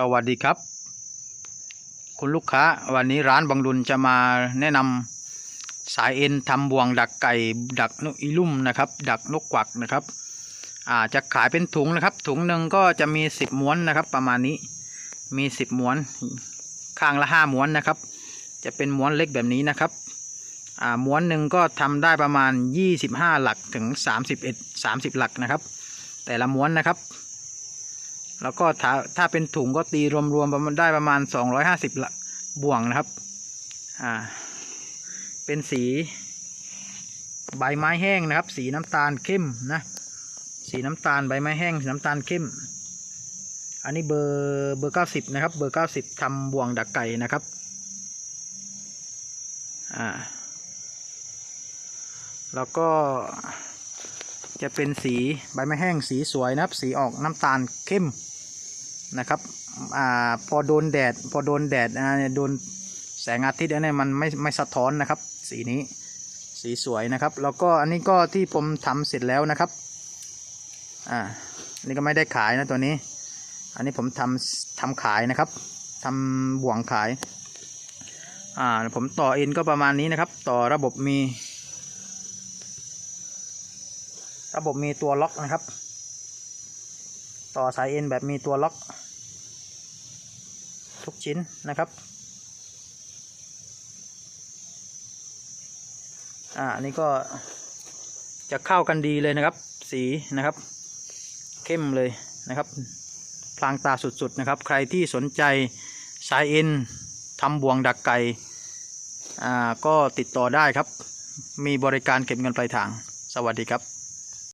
สวัสดีครับ คุณลูกค้าวันนี้ร้านบางดุลจะมาแนะนำสายเอ็นทำบ่วงดักไก่ดักนกอีลุ่มนะครับ ดักนกกวักนะครับอาจะขายเป็นถุงนะครับ ถุงหนึ่งก็จะมีสิบม้วนนะครับ ประมาณนี้มีสิบม้วน ข้างละห้าม้วนนะครับ จะเป็นม้วนเล็กแบบนี้นะครับอ่าม้วนหนึ่งก็ทำได้ประมาณ 25 หลักถึง 31 30 หลักนะครับ แต่ละม้วนนะครับ แล้วก็ถ้าถ้าเป็นถุงก็ตีรวมๆประมาณได้ประมาณ 250ละบ่วงนะครับ อ่า เป็นสี ใบไม้แห้งนะครับ สีน้ำตาลเข้มนะ สีน้ำตาลใบไม้แห้งสีน้ำตาลเข้ม อันนี้เบอร์เบอร์เก้าสิบนะครับ เบอร์เก้าสิบทำบ่วงดักไก่นะครับ อ่า แล้วก็ จะเป็นสีใบไม้แห้งสีสวยนะครับ สีออกน้ำตาลเข้มนะครับอ่าพอโดนแดดพอโดนแดดอ่าโดนแสงอาทิตย์อันนี้มันไม่ไม่สะท้อนนะครับ สีนี้สีสวยนะครับ แล้วก็อันนี้ก็ที่ผมทำเสร็จแล้วนะครับอ่านี่ก็ไม่ได้ขายนะตัวนี้ อันนี้ผมทำทำขายนะครับทำบ่วงขายอ่าผมต่อเอ็นก็ประมาณนี้นะครับ ต่อระบบมี ระบบมีตัวล็อกนะครับ ต่อสายเอ็นแบบมีตัวล็อก ทุกชิ้นนะครับอ่าอันนี้ก็จะเข้ากันดีเลยนะครับ สีนะครับ เข้มเลยนะครับพลางตาสุดๆนะครับ ใครที่สนใจสายเอ็นทำบ่วงดักไก่อ่าก็ติดต่อได้ครับ มีบริการเก็บเงินปลายทาง สวัสดีครับ